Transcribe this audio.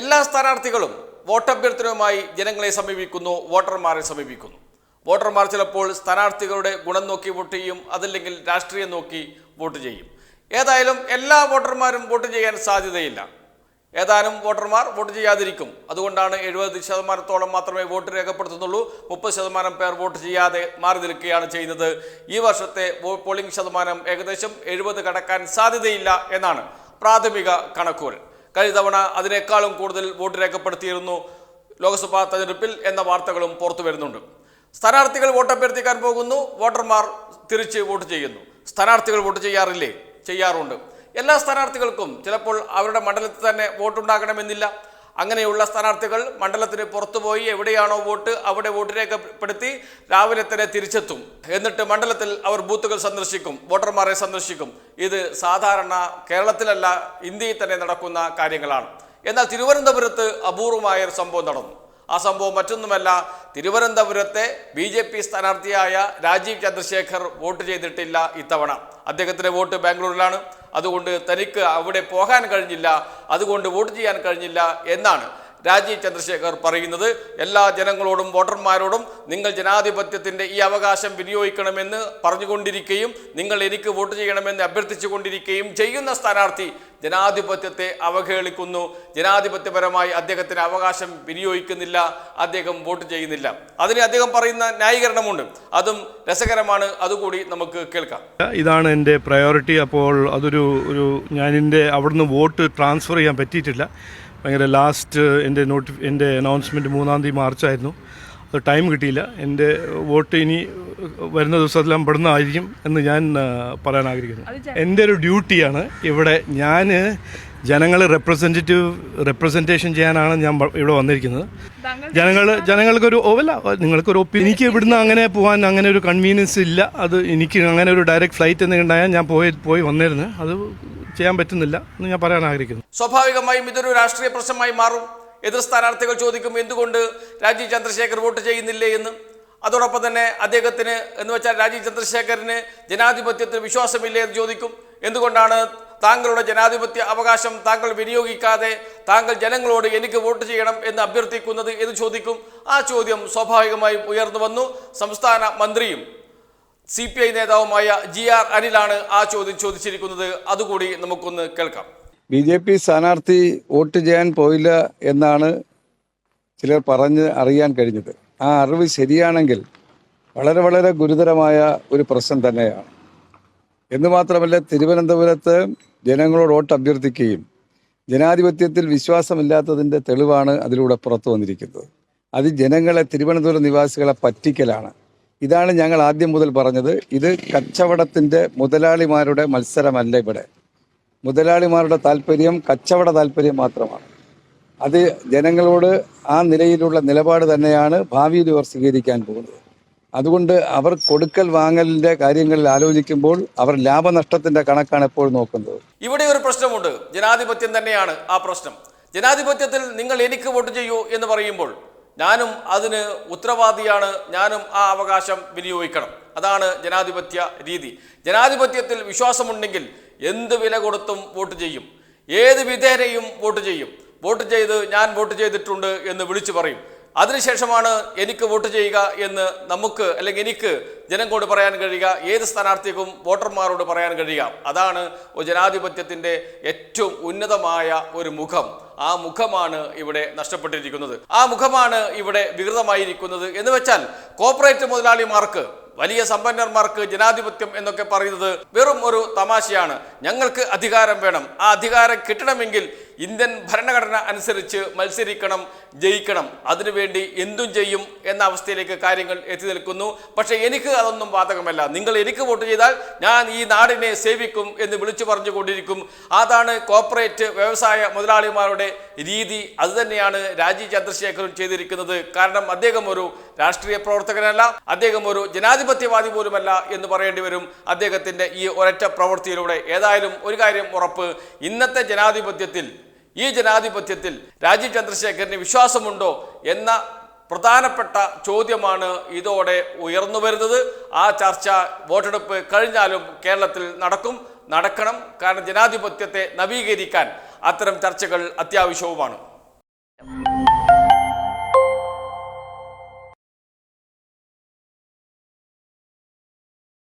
എല്ലാ സ്ഥാനാർത്ഥികളും വോട്ടഭ്യർത്ഥനവുമായി ജനങ്ങളെ സമീപിക്കുന്നു വോട്ടർമാരെ സമീപിക്കുന്നു. വോട്ടർമാർ ചിലപ്പോൾ സ്ഥാനാർത്ഥികളുടെ ഗുണം നോക്കി വോട്ട് ചെയ്യും അതല്ലെങ്കിൽ രാഷ്ട്രീയം നോക്കി വോട്ട് ചെയ്യും. ഏതായാലും എല്ലാ വോട്ടർമാരും വോട്ട് ചെയ്യാൻ സാധ്യതയില്ല. ഏതാനും വോട്ടർമാർ വോട്ട് ചെയ്യാതിരിക്കും. അതുകൊണ്ടാണ് എഴുപത് ശതമാനത്തോളം മാത്രമേ വോട്ട് രേഖപ്പെടുത്തുന്നുള്ളൂ. മുപ്പത് ശതമാനം പേർ വോട്ട് ചെയ്യാതെ മാറി നിൽക്കുകയാണ് ചെയ്യുന്നത്. ഈ വർഷത്തെ പോളിംഗ് ശതമാനം ഏകദേശം എഴുപത് കടക്കാൻ സാധ്യതയില്ല എന്നാണ് പ്രാഥമിക കണക്കുകൾ. കഴിഞ്ഞ തവണ അതിനേക്കാളും കൂടുതൽ വോട്ട് രേഖപ്പെടുത്തിയിരുന്നു ലോക്സഭാ തെരഞ്ഞെടുപ്പിൽ എന്ന വാർത്തകളും പുറത്തു വരുന്നുണ്ട്. സ്ഥാനാർത്ഥികൾ വോട്ട് അഭ്യർത്ഥിക്കാൻ പോകുന്നു വോട്ടർമാർ തിരിച്ച് വോട്ട് ചെയ്യുന്നു. സ്ഥാനാർത്ഥികൾ വോട്ട് ചെയ്യാറില്ലേ? ചെയ്യാറുണ്ട്. എല്ലാ സ്ഥാനാർത്ഥികൾക്കും ചിലപ്പോൾ അവരുടെ മണ്ഡലത്തിൽ തന്നെ വോട്ടുണ്ടാകണമെന്നില്ല. അങ്ങനെയുള്ള സ്ഥാനാർത്ഥികൾ മണ്ഡലത്തിന് പുറത്തുപോയി എവിടെയാണോ വോട്ട് അവിടെ വോട്ട് രേഖപ്പെടുത്തി രാവിലെ തന്നെ തിരിച്ചെത്തും. എന്നിട്ട് മണ്ഡലത്തിൽ അവർ ബൂത്തുകൾ സന്ദർശിക്കും വോട്ടർമാരെ സന്ദർശിക്കും. ഇത് സാധാരണ കേരളത്തിലല്ല ഇന്ത്യയിൽ തന്നെ നടക്കുന്ന കാര്യങ്ങളാണ്. എന്നാൽ തിരുവനന്തപുരത്ത് അപൂർവമായ ഒരു സംഭവം നടന്നു. ആ സംഭവം മറ്റൊന്നുമല്ല തിരുവനന്തപുരത്തെ ബി ജെ പി സ്ഥാനാർത്ഥിയായ രാജീവ് ചന്ദ്രശേഖർ വോട്ട് ചെയ്തിട്ടില്ല ഇത്തവണ. അദ്ദേഹത്തിന്റെ വോട്ട് ബാംഗ്ലൂരിലാണ്. അതുകൊണ്ട് തനിക്ക് അവിടെ പോകാൻ കഴിഞ്ഞില്ല അതുകൊണ്ട് വോട്ട് ചെയ്യാൻ കഴിഞ്ഞില്ല എന്നാണ് രാജീവ് ചന്ദ്രശേഖർ പറയുന്നത് എല്ലാ ജനങ്ങളോടും വോട്ടർമാരോടും നിങ്ങൾ ജനാധിപത്യത്തിന്റെ ഈ അവകാശം വിനിയോഗിക്കണമെന്ന് പറഞ്ഞുകൊണ്ടിരിക്കുകയും നിങ്ങൾ എനിക്ക് വോട്ട് ചെയ്യണമെന്ന് അഭ്യർത്ഥിച്ചുകൊണ്ടിരിക്കുകയും ചെയ്യുന്ന സ്ഥാനാർത്ഥി ജനാധിപത്യത്തെ അവഹേളിക്കുന്നു. ജനാധിപത്യപരമായി അദ്ദേഹത്തിന് അവകാശം വിനിയോഗിക്കുന്നില്ല അദ്ദേഹം വോട്ട് ചെയ്യുന്നില്ല. അതിന് അദ്ദേഹം പറയുന്ന ന്യായീകരണമുണ്ട്. അതും രസകരമാണ്. അതുകൂടി നമുക്ക് കേൾക്കാം. ഇതാണ് എന്റെ പ്രയോറിറ്റി അപ്പോൾ അതൊരു ഒരു ഞാനെന്റെ അവിടുന്ന് വോട്ട് ട്രാൻസ്ഫർ ചെയ്യാൻ പറ്റിയിട്ടില്ല. ഭയങ്കര ലാസ്റ്റ് എന്റെ നോട്ടി എന്റെ അനൗൺസ്മെന്റ് മൂന്നാം തീയതി മാർച്ചായിരുന്നു അത് ടൈം കിട്ടിയില്ല. എന്റെ വോട്ട് ഇനി വരുന്ന ദിവസത്തിലും പെടുന്നതായിരിക്കും എന്ന് ഞാൻ പറയാൻ ആഗ്രഹിക്കുന്നു. എന്റെ ഒരു ഡ്യൂട്ടിയാണ് ഇവിടെ ഞാൻ ജനങ്ങളെ റെപ്രസെന്റേറ്റീവ് റെപ്രസെന്റേഷൻ ചെയ്യാനാണ് ഞാൻ ഇവിടെ വന്നിരിക്കുന്നത്. ജനങ്ങൾ ജനങ്ങൾക്കൊരു ഓവല്ല നിങ്ങൾക്കൊരു ഒപ്പി എനിക്ക് ഇവിടുന്ന് അങ്ങനെ പോകാൻ അങ്ങനെ ഒരു കൺവീനിയൻസ് ഇല്ല. അത് എനിക്ക് അങ്ങനെ ഒരു ഡയറക്റ്റ് ഫ്ലൈറ്റ് എന്തെങ്കിലും ഉണ്ടായാൽ ഞാൻ പോയി പോയി വന്നിരുന്നു അത് ചെയ്യാൻ പറ്റുന്നില്ല എന്ന് ഞാൻ പറയാൻ ആഗ്രഹിക്കുന്നു. സ്വാഭാവികമായും ഇതൊരു രാഷ്ട്രീയ പ്രശ്നമായി മാറും. എതിർ സ്ഥാനാർത്ഥികൾ ചോദിക്കും എന്തുകൊണ്ട് രാജീവ് ചന്ദ്രശേഖർ വോട്ട് ചെയ്യുന്നില്ലേ? എന്ന്. അതോടൊപ്പം തന്നെ അദ്ദേഹത്തിന് എന്ന് വെച്ചാൽ രാജീവ് ചന്ദ്രശേഖരന് ജനാധിപത്യത്തിന് വിശ്വാസമില്ലേ എന്ന് ചോദിക്കും. എന്തുകൊണ്ടാണ് താങ്കളുടെ ജനാധിപത്യ അവകാശം താങ്കൾ വിനിയോഗിക്കാതെ താങ്കൾ ജനങ്ങളോട് എനിക്ക് വോട്ട് ചെയ്യണം എന്ന് അഭ്യർത്ഥിക്കുന്നത് എന്ന് ചോദിക്കും? ആ ചോദ്യം സ്വാഭാവികമായും ഉയർന്നു വന്നു. സംസ്ഥാന മന്ത്രിയും സി പി ഐ നേതാവുമായ ജി ആർ അനിലാണ് ആ ചോദ്യം ചോദിച്ചിരിക്കുന്നത്. അതുകൂടി നമുക്കൊന്ന് കേൾക്കാം. ബി ജെ പി സ്ഥാനാർത്ഥി വോട്ട് ചെയ്യാൻ പോയില്ല എന്നാണ് ചിലർ പറഞ്ഞ് അറിയാൻ കഴിഞ്ഞത്. ആ അറിവ് ശരിയാണെങ്കിൽ വളരെ വളരെ ഗുരുതരമായ ഒരു പ്രശ്നം തന്നെയാണ്. എന്ന് മാത്രമല്ല തിരുവനന്തപുരത്ത് ജനങ്ങളോട് വോട്ട് അഭ്യർത്ഥിക്കുകയും ജനാധിപത്യത്തിൽ വിശ്വാസമില്ലാത്തതിന്റെ തെളിവാണ് അതിലൂടെ പുറത്തു വന്നിരിക്കുന്നത്. അത് ജനങ്ങളെ തിരുവനന്തപുരം നിവാസികളെ പറ്റിക്കലാണ്. ഇതാണ് ഞങ്ങൾ ആദ്യം മുതൽ പറഞ്ഞത്. ഇത് കച്ചവടത്തിന്റെ മുതലാളിമാരുടെ മത്സരമല്ല ഇവിടെ. മുതലാളിമാരുടെ താല്പര്യം കച്ചവട താല്പര്യം മാത്രമാണ്. അത് ജനങ്ങളോട് ആ നിലയിലുള്ള നിലപാട് തന്നെയാണ് ഭാവിയിൽ ഇവർ സ്വീകരിക്കാൻ പോകുന്നത്. അതുകൊണ്ട് അവർ കൊടുക്കൽ വാങ്ങലിന്റെ കാര്യങ്ങളിൽ ആലോചിക്കുമ്പോൾ അവർ ലാഭനഷ്ടത്തിന്റെ കണക്കാണ് എപ്പോഴും നോക്കുന്നത്. ഇവിടെ ഒരു പ്രശ്നമുണ്ട്. ജനാധിപത്യം തന്നെയാണ് ആ പ്രശ്നം. ജനാധിപത്യത്തിൽ നിങ്ങൾ എനിക്ക് വോട്ട് ചെയ്യൂ എന്ന് പറയുമ്പോൾ ഞാനും അതിന് ഉത്തരവാദിയാണ്. ഞാനും ആ അവകാശം വിനിയോഗിക്കണം. അതാണ് ജനാധിപത്യ രീതി. ജനാധിപത്യത്തിൽ വിശ്വാസമുണ്ടെങ്കിൽ എന്ത് വില കൊടുത്തും വോട്ട് ചെയ്യും. ഏത് വിധേനയും വോട്ട് ചെയ്യും. വോട്ട് ചെയ്ത് ഞാൻ വോട്ട് ചെയ്തിട്ടുണ്ട് എന്ന് വിളിച്ചു പറയും. അതിനുശേഷമാണ് എനിക്ക് വോട്ട് ചെയ്യുക എന്ന് നമുക്ക് അല്ലെങ്കിൽ എനിക്ക് ജനങ്ങളോട് പറയാൻ കഴിയുക ഏത് സ്ഥാനാർത്ഥിക്കും വോട്ടർമാരോട് പറയാൻ കഴിയുക. അതാണ് ജനാധിപത്യത്തിന്റെ ഏറ്റവും ഉന്നതമായ ഒരു മുഖം. ആ മുഖമാണ് ഇവിടെ നഷ്ടപ്പെട്ടിരിക്കുന്നത്. ആ മുഖമാണ് ഇവിടെ വികൃതമായിരിക്കുന്നത് എന്ന് വെച്ചാൽ കോർപ്പറേറ്റ് മുതലാളിമാർക്ക് വലിയ സമ്പന്നന്മാർക്ക് ജനാധിപത്യം എന്നൊക്കെ പറയുന്നത് വെറും ഒരു തമാശയാണ്. ഞങ്ങൾക്ക് അധികാരം വേണം. ആ അധികാരം കിട്ടണമെങ്കിൽ ഇന്ത്യൻ ഭരണഘടന അനുസരിച്ച് മത്സരിക്കണം ജയിക്കണം. അതിനുവേണ്ടി എന്തും ചെയ്യും എന്ന അവസ്ഥയിലേക്ക് കാര്യങ്ങൾ എത്തി നിൽക്കുന്നു. പക്ഷേ എനിക്ക് അതൊന്നും ബാധകമല്ല. നിങ്ങൾ എനിക്ക് വോട്ട് ചെയ്താൽ ഞാൻ ഈ നാടിനെ സേവിക്കും എന്ന് വിളിച്ചു പറഞ്ഞുകൊണ്ടിരിക്കും. അതാണ് കോർപ്പറേറ്റ് വ്യവസായ മുതലാളിമാരുടെ രീതി. അതുതന്നെയാണ് രാജീവ് ചന്ദ്രശേഖരൻ ചെയ്തിരിക്കുന്നത്. കാരണം അദ്ദേഹം ഒരു രാഷ്ട്രീയ പ്രവർത്തകനല്ല. അദ്ദേഹം ഒരു ജനാധിപത്യവാദി പോലുമല്ല എന്ന് പറയേണ്ടി വരും. അദ്ദേഹത്തിന്റെ ഈ ഒരൊറ്റ പ്രവൃത്തിയിലൂടെ. ഏതായാലും ഒരു കാര്യം ഉറപ്പ്. ഇന്നത്തെ ജനാധിപത്യത്തിൽ ഈ ജനാധിപത്യത്തിൽ രാജീവ് ചന്ദ്രശേഖരന് വിശ്വാസമുണ്ടോ എന്ന പ്രധാനപ്പെട്ട ചോദ്യമാണ് ഇതോടെ ഉയർന്നു വരുന്നത്. ആ ചർച്ച വോട്ടെടുപ്പ് കഴിഞ്ഞാലും കേരളത്തിൽ നടക്കും നടക്കണം. കാരണം ജനാധിപത്യത്തെ നവീകരിക്കാൻ അത്തരം ചർച്ചകൾ അത്യാവശ്യവുമാണ്.